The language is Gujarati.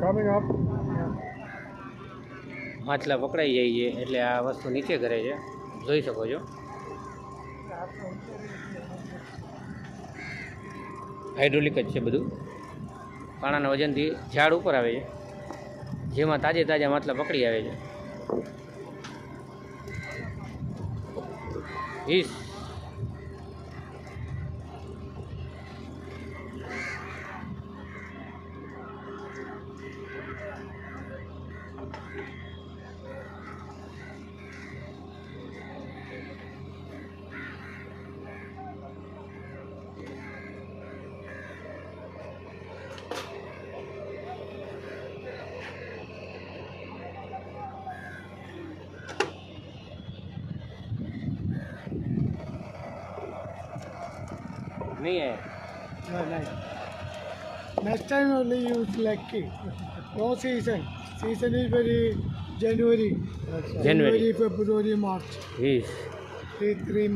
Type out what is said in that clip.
coming અપ માછલા પકડાઈ જાય છે, એટલે આ વસ્તુ નીચે કરે છે. જોઈ શકો છો. હાઇડ્રોલિક જ છે બધું. પાણાના વજનથી ઝાડ ઉપર આવે છે. જેમાં તાજે તાજા માછલા પકડી આવે છે. વીસ નહીં આયા No, nice. Next time only use lucky. No season. Season is very January. January. February, March. વીસ Three, three